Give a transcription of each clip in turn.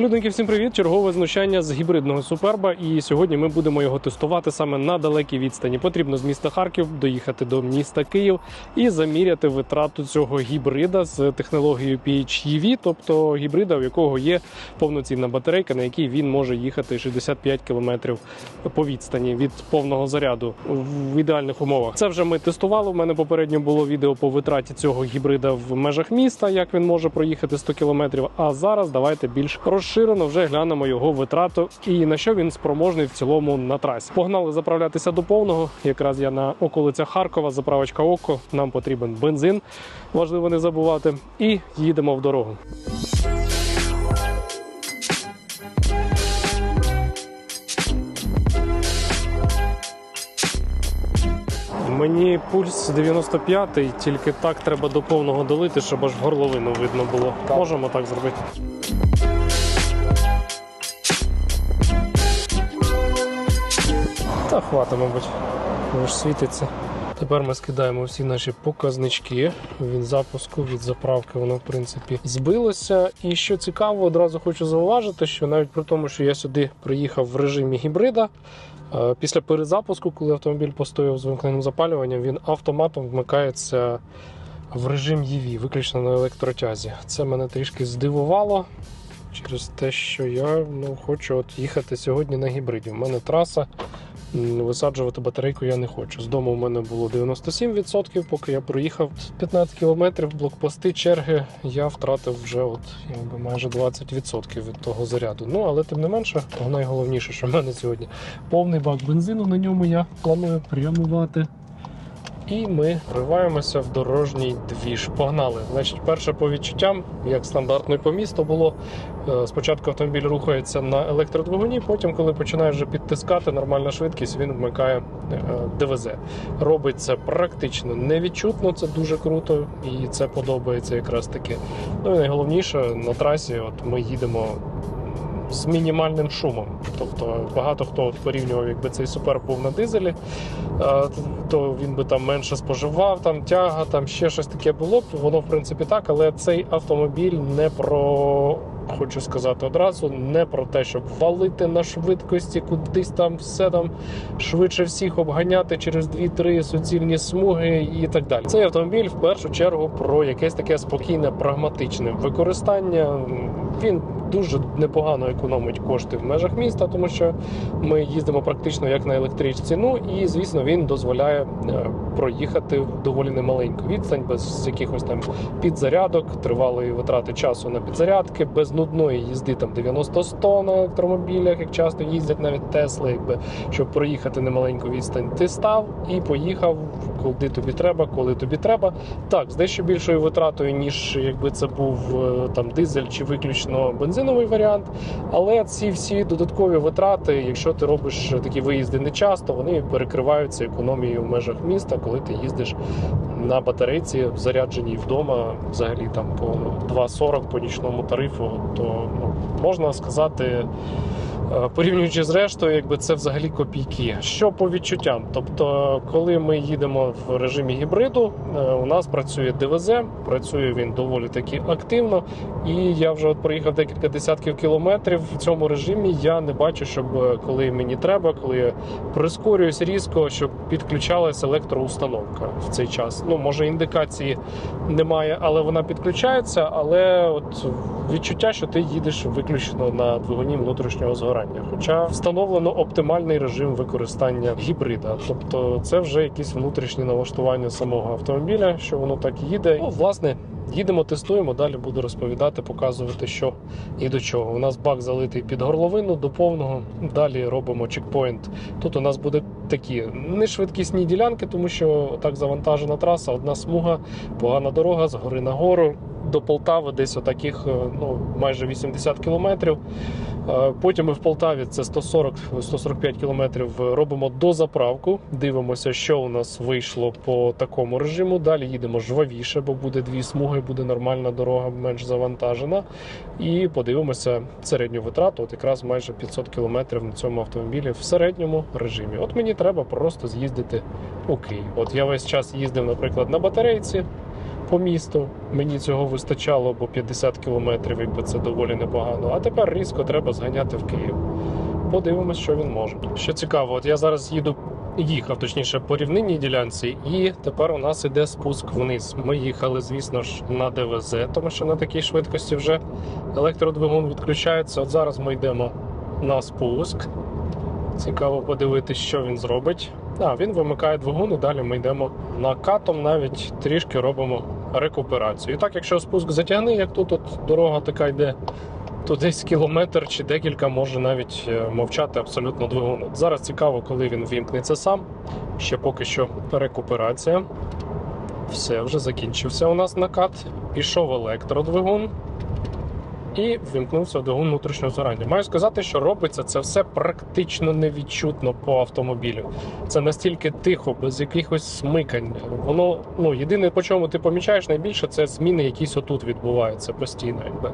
Людники, всім привіт! Чергове знущання з гібридного суперба. І сьогодні ми будемо його тестувати саме на далекій відстані. Потрібно з міста Харків доїхати до міста Київ і заміряти витрату цього гібрида з технологією PHEV, тобто гібрида, у якого є повноцінна батарейка, на якій він може їхати 65 км по відстані від повного заряду в ідеальних умовах. Це вже ми тестували. У мене попередньо було відео по витраті цього гібрида в межах міста, як він може проїхати 100 км. А зараз давайте більш розширено вже глянемо його витрату і на що він спроможний в цілому на трасі. Погнали заправлятися до повного. Якраз я на околицях Харкова, заправочка Око. Нам потрібен бензин, важливо не забувати. І їдемо в дорогу. Мені пульс 95, тільки так треба до повного долити, щоб аж горловину видно було. Можемо так зробити. Та хвата, мабуть, воно світиться. Тепер ми скидаємо всі наші показнички від запуску, від заправки, воно в принципі збилося. І що цікаво, одразу хочу зауважити, що навіть при тому, що я сюди приїхав в режимі гібрида, е, після перезапуску, коли автомобіль постояв з вимкненим запалюванням, він автоматом вмикається в режим EV, виключно на електротязі. Це мене трішки здивувало через те, що я ну, хочу от їхати сьогодні на гібриді. У мене траса. Висаджувати батарейку я не хочу. З дому в мене було 97%, поки я проїхав 15 кілометрів, блокпости, черги, я втратив вже от, якби майже 20% від того заряду. Ну, але тим не менше, найголовніше, що в мене сьогодні повний бак бензину, на ньому я планую прямувати. І ми вриваємося в дорожній двіж. Погнали. Значить, перше по відчуттям, як стандартно і по місту було. е, Спочатку автомобіль рухається на електродвигуні, потім, коли починає вже підтискати нормальна швидкість, він вмикає е, ДВЗ. Робить це практично невідчутно, це дуже круто, і це подобається якраз таки. Ну і найголовніше на трасі, от ми їдемо. З мінімальним шумом, тобто багато хто порівнював, якби цей супер був на дизелі, е, то він би там менше споживав, там тяга, там ще щось таке було б. Воно в принципі так, але цей автомобіль не про. Хочу сказати одразу, не про те, щоб валити на швидкості, кудись там все там швидше всіх обганяти через 2-3 суцільні смуги і так далі. Цей автомобіль в першу чергу про якесь таке спокійне, прагматичне використання. Він дуже непогано економить кошти в межах міста, тому що ми їздимо практично як на електричці. Ну і звісно, він дозволяє е, проїхати доволі немаленьку відстань, без якихось там підзарядок, тривалої витрати часу на підзарядки, без нудної їзди там 90-100 на електромобілях, як часто їздять навіть Тесли, якби щоб проїхати немаленьку відстань. Ти став і поїхав, куди тобі треба, коли тобі треба. Так, з дещо більшою витратою, ніж якби це був е, там дизель чи виключно бензиновий варіант. Але ці всі додаткові витрати, якщо ти робиш такі виїзди не часто, вони перекриваються економією в межах міста, коли ти їздиш на батарейці, зарядженій вдома, взагалі там по 2,40 по нічному тарифу, то ну, можна сказати. Е, Порівнюючи з рештою, якби це взагалі копійки. Що по відчуттям? Тобто, коли ми їдемо в режимі гібриду, е, у нас працює ДВЗ, працює він доволі таки активно. І я вже от проїхав декілька десятків кілометрів в цьому режимі. Я не бачу, щоб е, коли мені треба, коли я прискорююсь різко, щоб підключалася електроустановка в цей час. Ну може індикації немає, але вона підключається. Але от відчуття, що ти їдеш виключно на двигуні внутрішнього згорання. Хоча встановлено оптимальний режим використання гібрида, тобто це вже якісь внутрішні налаштування самого автомобіля, що воно так їде. Ну, власне. Їдемо, тестуємо, далі буду розповідати, показувати, що і до чого. У нас бак залитий під горловину до повного. Далі робимо чекпоінт. Тут у нас буде такі нешвидкісні ділянки, тому що так завантажена траса, одна смуга, погана дорога з гори на гору. До Полтави десь отаких ну, майже 80 кілометрів. Е, Потім ми в Полтаві це 140-145 кілометрів робимо дозаправку. Дивимося, що у нас вийшло по такому режиму. Далі їдемо жвавіше, бо буде дві смуги, буде нормальна дорога, менш завантажена. І подивимося середню витрату. От якраз майже 500 кілометрів на цьому автомобілі в середньому режимі. От мені треба просто з'їздити у Київ. От я весь час їздив, наприклад, на батарейці. По місту. Мені цього вистачало, бо 50 кілометрів, якби це доволі непогано. А тепер різко треба зганяти в Київ. Подивимось, що він може. Що цікаво, от я зараз їду. Їхав точніше по рівнинній ділянці, і тепер у нас іде спуск вниз. Ми їхали, звісно ж, на ДВЗ, тому що на такій швидкості вже електродвигун відключається. От зараз ми йдемо на спуск. Цікаво подивитися, що він зробить. А, він вимикає двигун, і далі ми йдемо накатом, навіть трішки робимо рекуперацію. І так, якщо спуск затягне, як тут от дорога така йде, то десь кілометр чи декілька може навіть е, мовчати абсолютно двигун. Зараз цікаво, коли він вімкнеться сам. Ще поки що рекуперація. Все, вже закінчився у нас накат. Пішов електродвигун. І ввімкнувся двигун внутрішнього згорання. Маю сказати, що робиться це все практично невідчутно по автомобілю. Це настільки тихо, без якихось смикань. Воно ну єдине, по чому ти помічаєш найбільше, це зміни, якісь отут відбуваються постійно. Якби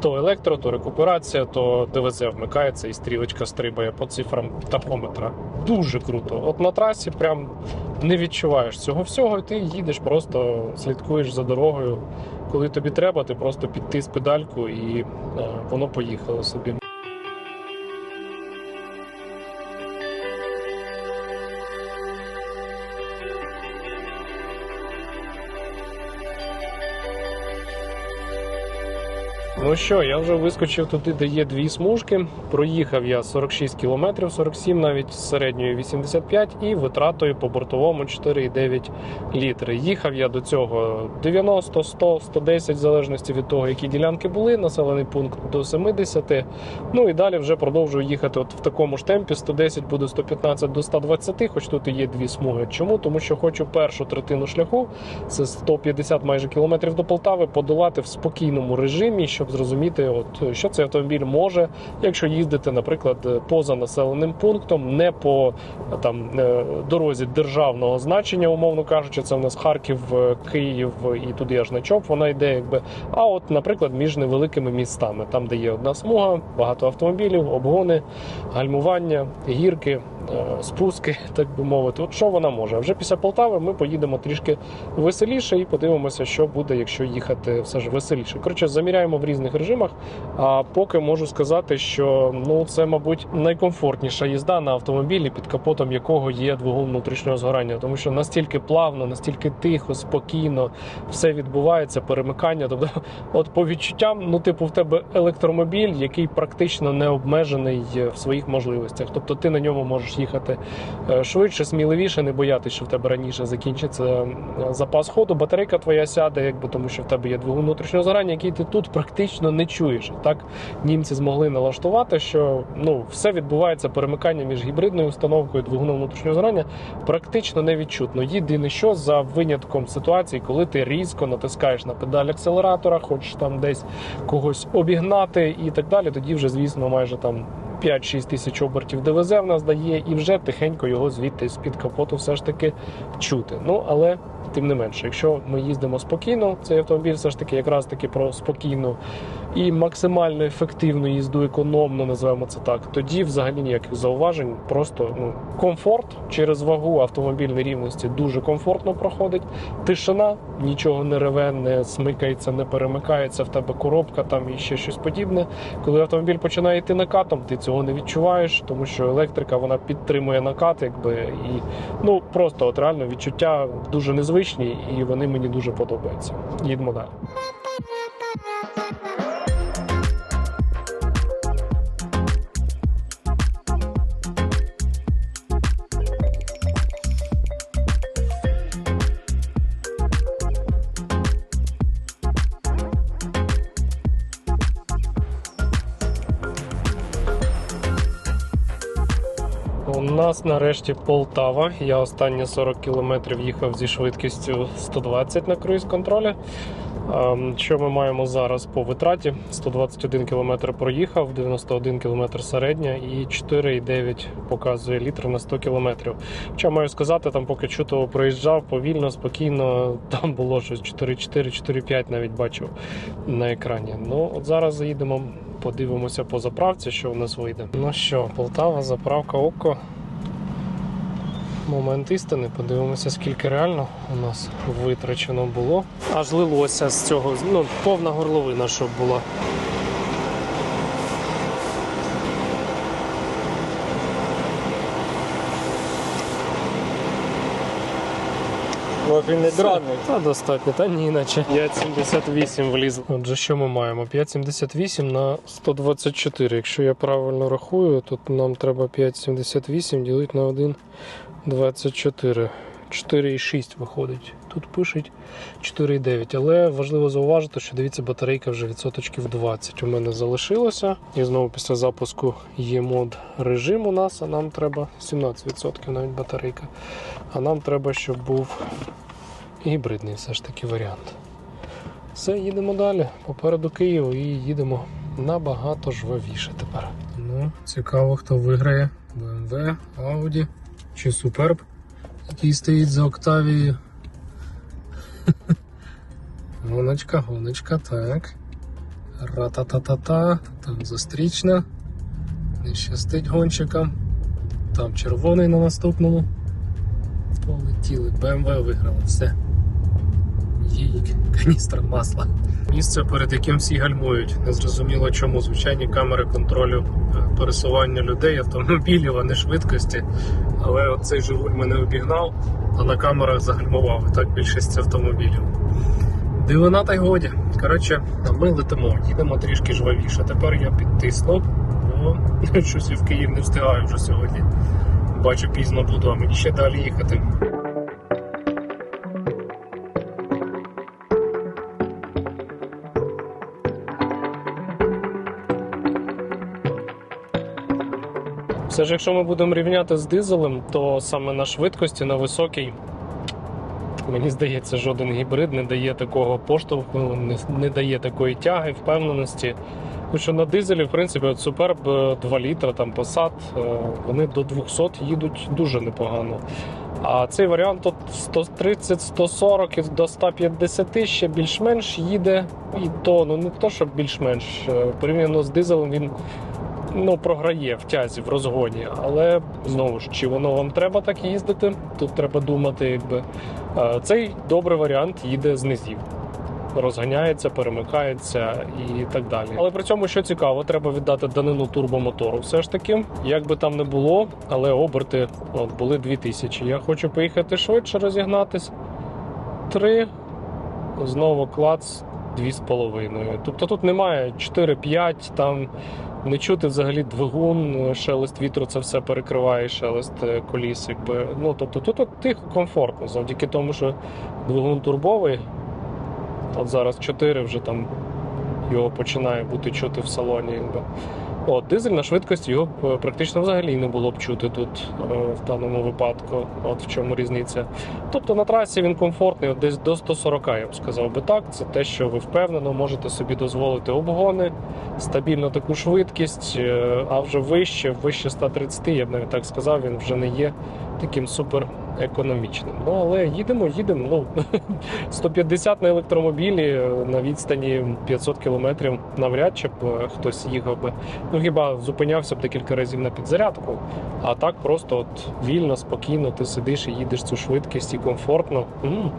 то електро, то рекуперація, то ДВЗ вмикається і стрілочка стрибає по цифрам тахометра. Дуже круто. От на трасі прям не відчуваєш цього всього, і ти їдеш, просто слідкуєш за дорогою. Коли тобі треба, ти просто підтис педальку і е, воно поїхало собі. Ну що, я вже вискочив туди, де є дві смужки. Проїхав я 46 кілометрів, 47 навіть з середньою 85 і витратою по бортовому 4,9 літри. Їхав я до цього 90, 100, 110, в залежності від того, які ділянки були. Населений пункт до 70. Ну і далі вже продовжую їхати от в такому ж темпі. 110 буде 115 до 120, хоч тут і є дві смуги. Чому? Тому що хочу першу третину шляху, це 150 майже кілометрів до Полтави, подолати в спокійному режимі, щоб зрозуміти, от що цей автомобіль може, якщо їздити, наприклад, поза населеним пунктом, не по там е, дорозі державного значення, умовно кажучи, це в нас Харків, е, Київ і туди аж на ЧОП, вона йде, якби. А от, наприклад, між невеликими містами, там, де є одна смуга, багато автомобілів, обгони, гальмування, гірки. Е, Спуски, так би мовити, от що вона може. А вже після Полтави ми поїдемо трішки веселіше і подивимося, що буде, якщо їхати все ж веселіше. Коротше, заміряємо в різних режимах. А поки можу сказати, що ну це, мабуть, найкомфортніша їзда на автомобілі, під капотом якого є двигун внутрішнього згорання, тому що настільки плавно, настільки тихо, спокійно все відбувається, перемикання. Тобто, от по відчуттям, ну, типу, в тебе електромобіль, який практично не обмежений в своїх можливостях. Тобто ти на ньому можеш їхати е, швидше, сміливіше, не боятися, що в тебе раніше закінчиться е, запас ходу. Батарейка твоя сяде, якби тому, що в тебе є двигун внутрішнього згорання, який ти тут практично не чуєш. Так німці змогли налаштувати, що ну все відбувається перемикання між гібридною установкою і двигуном внутрішнього згорання практично невідчутно. Єдине, що за винятком ситуації, коли ти різко натискаєш на педаль акселератора, хочеш там десь когось обігнати і так далі, тоді вже, звісно, майже там. 5-6 тисяч обертів ДВЗ в нас дає, і вже тихенько його звідти з-під капоту все ж таки чути. Ну але тим не менше, якщо ми їздимо спокійно, цей автомобіль все ж таки якраз таки про спокійну і максимально ефективну їзду, економно називаємо це так. Тоді взагалі ніяких зауважень. Просто ну комфорт через вагу автомобіль нерівності дуже комфортно проходить. Тишина, нічого не реве, не смикається, не перемикається. В тебе коробка там і ще щось подібне. Коли автомобіль починає йти накатом, ти цього не відчуваєш, тому що електрика вона підтримує накат, якби і ну просто от реально відчуття дуже незвичні, і вони мені дуже подобаються. Їдемо далі. Нас нарешті Полтава. Я останні 40 кілометрів їхав зі швидкістю 120 на круїз контролі. Ем, Що ми маємо зараз по витраті? 121 км проїхав, 91 км середня і 4,9 показує літр на 100 км. Хоча маю сказати, там поки чутово проїжджав повільно, спокійно, там було щось 4,4, 4,5 навіть бачив на екрані. Ну, от зараз заїдемо, подивимося по заправці, що в нас вийде. Ну що, Полтава, заправка ОКО. Момент істини. Подивимося, скільки реально у нас витрачено було. Аж лилося з цього, ну, повна горловина, щоб була. Він не драний. Та достатньо, та ні, наче 5,78 влізло. Отже, що ми маємо? 5,78 на 124. Якщо я правильно рахую, то нам треба 5,78 ділити на 1,24. 4,6 виходить. Тут пишуть 4,9. Але важливо зауважити, що дивіться, батарейка вже відсоточків 20 у мене залишилося. І знову після запуску є мод режим у нас, а нам треба 17% навіть батарейка. А нам треба, щоб був гібридний все ж таки варіант. Все, їдемо далі. Попереду Київ і їдемо набагато жвавіше тепер. Ну, цікаво, хто виграє BMW, Audi чи Superb, який стоїть за Октавією. Гоночка, гоночка, так. Ра-та-та-та-та. Там зустрічна. Не щастить гонщикам. Там червоний на наступному. Полетіли. BMW виграла все. Їй каністра масла. Місце, перед яким всі гальмують. Незрозуміло чому. Звичайні камери контролю е, пересування людей, автомобілів, а не швидкості. Але цей Жигуль мене обігнав, а на камерах загальмував. Так більшість автомобілів. Дивина та й годі. Коротше, ми летимо, їдемо трішки жвавіше. Тепер я підтиснув. Ну, щось і в Київ не встигаю вже сьогодні. Бачу, пізно буду, а мені ще далі їхати. Все ж, якщо ми будемо рівняти з дизелем, то саме на швидкості, на високій, мені здається, жоден гібрид не дає такого поштовху, не, не дає такої тяги, впевненості. Тому що на дизелі, в принципі, от Superb 2 літра, там Passat, е, вони до 200 їдуть дуже непогано. А цей варіант от 130, 140 і до 150 ще більш-менш їде. І то, ну не то, щоб більш-менш. е, Порівняно з дизелем він ну, програє в тязі, в розгоні. Але знову ж, чи воно вам треба так їздити? Тут треба думати, якби. Е, Цей добрий варіант їде з низів. Розганяється, перемикається і так далі. Але при цьому, що цікаво, треба віддати данину турбомотору. Все ж таки, як би там не було, але оберти от, були 2000. Я хочу поїхати швидше, розігнатись. Три, знову клац 2,5. Тобто тут немає 4-5, там не чути взагалі двигун, шелест вітру, це все перекриває шелест е, коліс. Якби. Ну, тобто тут от тихо, комфортно, завдяки тому, що двигун турбовий. От зараз 4 вже там його починає бути чути в салоні. Якби. От, дизель на швидкості його е, практично взагалі не було б чути тут е, в даному випадку. От в чому різниця. Тобто на трасі він комфортний, десь до 140, я б сказав би так. Це те, що ви впевнено можете собі дозволити обгони, стабільно таку швидкість, е, а вже вище, вище 130, я б навіть так сказав, він вже не є таким супер економічним. Ну але їдемо, їдемо. Ну 150 на електромобілі е, на відстані 500 кілометрів навряд чи б е, хтось їхав би. Ну хіба зупинявся б декілька разів на підзарядку, а так просто от вільно, спокійно, ти сидиш і їдеш цю швидкість і комфортно. м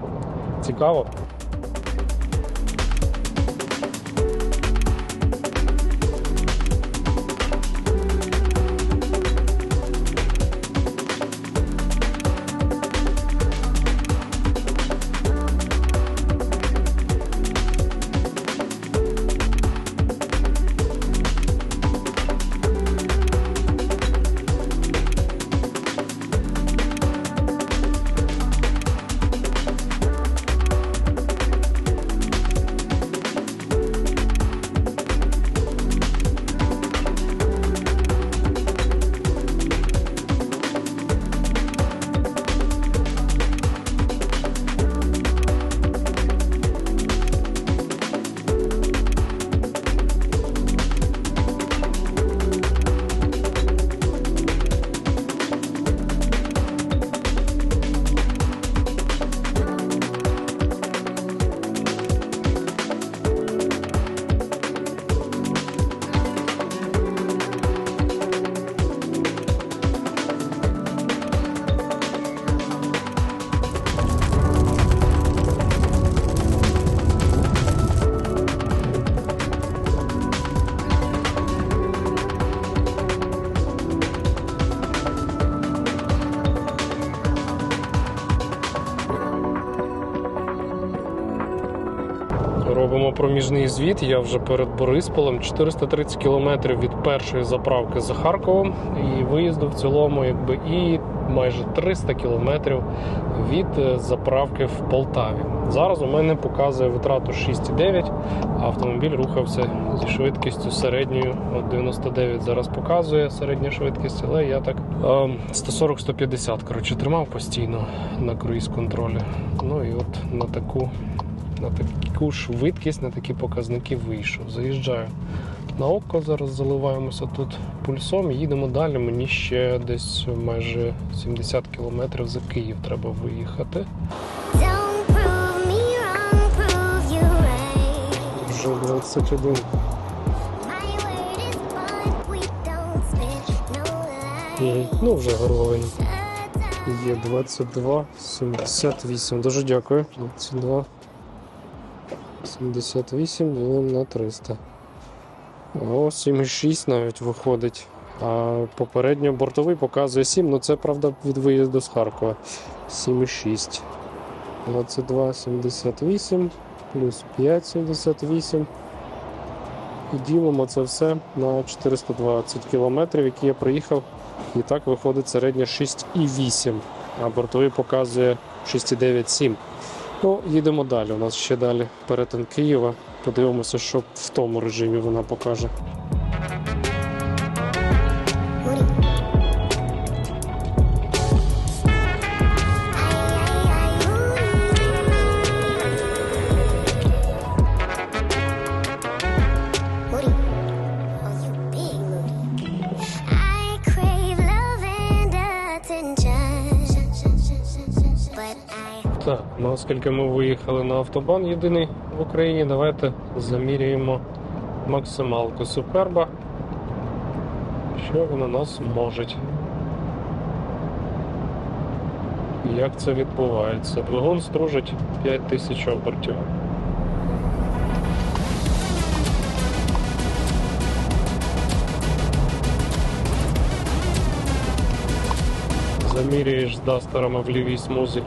цікаво. Проміжний звіт. Я вже перед Борисполем 430 кілометрів від першої заправки за Харковом і виїзду в цілому, якби і майже 300 кілометрів від е, заправки в Полтаві. Зараз у мене показує витрату 6,9, а автомобіль рухався зі швидкістю середньою. От 99 зараз показує середня швидкість, але я так е, 140-150 коротше тримав постійно на круїз контролі. Ну і от на таку на таку швидкість, на такі показники вийшов. Заїжджаю на око, зараз заливаємося тут пульсом їдемо далі. Мені ще десь майже 70 кілометрів за Київ треба виїхати. Вже 21. My word is bond, we don't spit no Мгм. lies. Ну, вже горловин. Є 22, 78. Дуже дякую. 22, 78 ділимо на 300. О, 7,6 навіть виходить. А попередньо бортовий показує 7, ну це правда від виїзду з Харкова. 7,6. 22, 78 плюс 5, 78. І ділимо це все на 420 кілометрів, які я проїхав. І так виходить середня 6,8, а бортовий показує 6,9,7. Ну, їдемо далі. У нас ще далі перетин Києва. Подивимося, що в тому режимі вона покаже. Ну оскільки ми виїхали на автобан єдиний в Україні, давайте заміряємо максималку Суперба. Що вона нас може. Як це відбувається? Двигун стружить 5000 обертів. Заміряєш з дастерами в лівій смузі.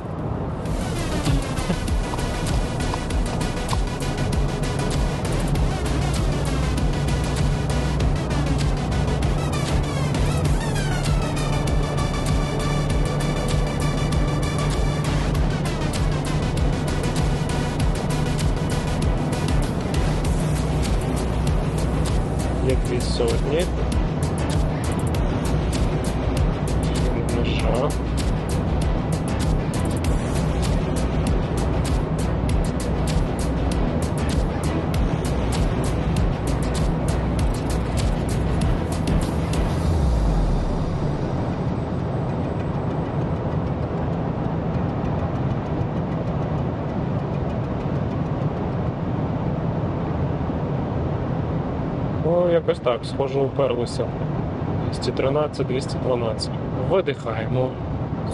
Якось так, схоже, уперлися. 213, 212. Видихаємо.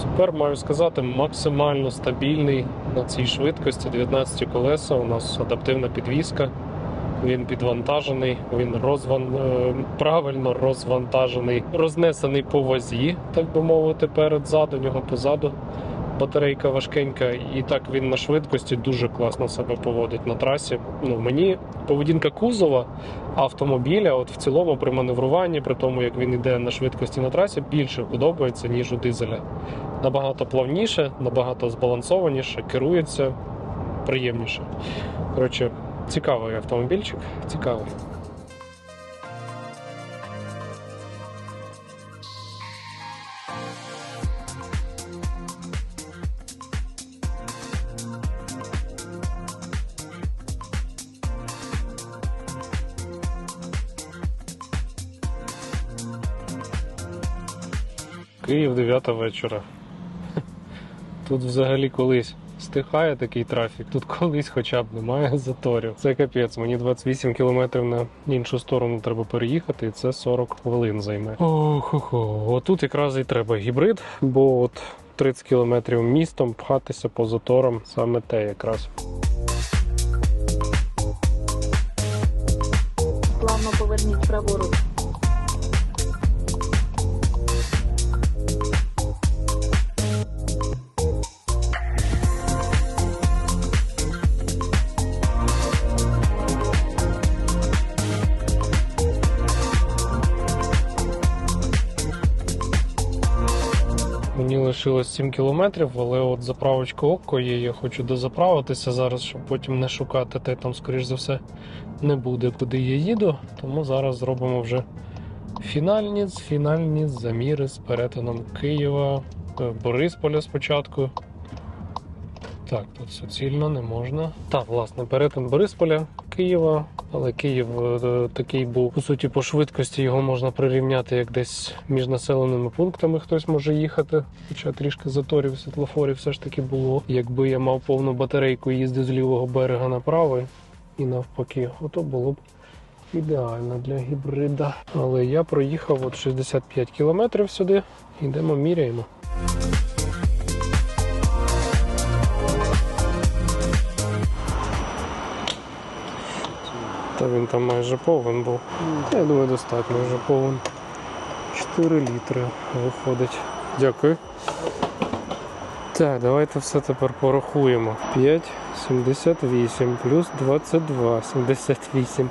Супер, маю сказати, максимально стабільний на цій швидкості. 19 колеса, у нас адаптивна підвізка. Він підвантажений, він розван... е, правильно розвантажений, рознесений по вазі, так би мовити, перед ззаду, у нього позаду батарейка важкенька, і так він на швидкості дуже класно себе поводить на трасі. Ну, мені поведінка кузова автомобіля, от в цілому при маневруванні, при тому як він йде на швидкості на трасі, більше подобається, ніж у дизеля. Набагато плавніше, набагато збалансованіше, керується приємніше. Коротше, цікавий автомобільчик, цікавий. Київ 9 вечора. Тут взагалі колись стихає такий трафік, тут колись хоча б немає заторів. Це капець, мені 28 кілометрів на іншу сторону треба переїхати, і це 40 хвилин займе. Ох-охо. Отут якраз і треба гібрид, бо от 30 кілометрів містом пхатися по заторам саме те якраз. Плавно поверніть праворуч. Мені лишилось 7 кілометрів, але от заправочка Окко є. Я хочу дозаправитися зараз, щоб потім не шукати, та й там, скоріш за все, не буде, куди я їду. Тому зараз зробимо вже фінальні, фінальні заміри з перетином Києва, е, Борисполя спочатку. Так, тут суцільно не можна. Так, власне, перетин Борисполя, Києва, але Київ е, такий був по суті по швидкості його можна прирівняти як десь між населеними пунктами хтось може їхати. Хоча трішки заторів, світлофорів все ж таки було. Якби я мав повну батарейку і їздив з лівого берега на правий і навпаки, ото було б ідеально для гібрида. Але я проїхав от 65 кілометрів сюди. Йдемо, міряємо. Він там майже повен був. Я думаю, достатньо вже повен. 4 літри виходить. Дякую. Так, давайте все тепер порахуємо. 5,78 плюс 22, 78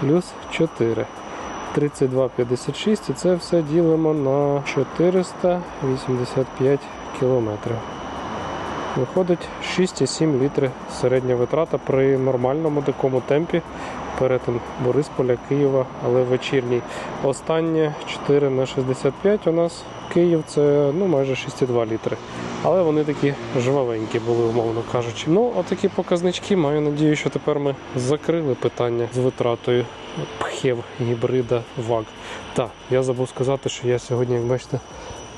плюс 4. 32,56 і це все ділимо на 485 кілометрів. Виходить 6,7 літри середня витрата при нормальному такому темпі перетин Борисполя, Києва, але вечірній. Останнє 4 на 65 у нас Київ це ну, майже 6,2 літри. Але вони такі жвавенькі були, умовно кажучи. Ну, отакі показнички. Маю надію, що тепер ми закрили питання з витратою пхів гібрида ВАГ. Так, я забув сказати, що я сьогодні, як бачите,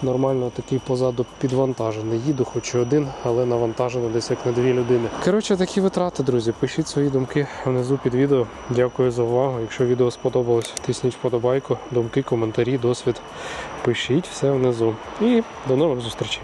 нормально такий позаду підвантажений. Їду, хоч і один, але навантажено десь як на дві людини. Коротше, такі витрати, друзі. Пишіть свої думки внизу під відео. Дякую за увагу. Якщо відео сподобалось, тисніть вподобайку, думки, коментарі, досвід. Пишіть все внизу. І до нових зустрічей.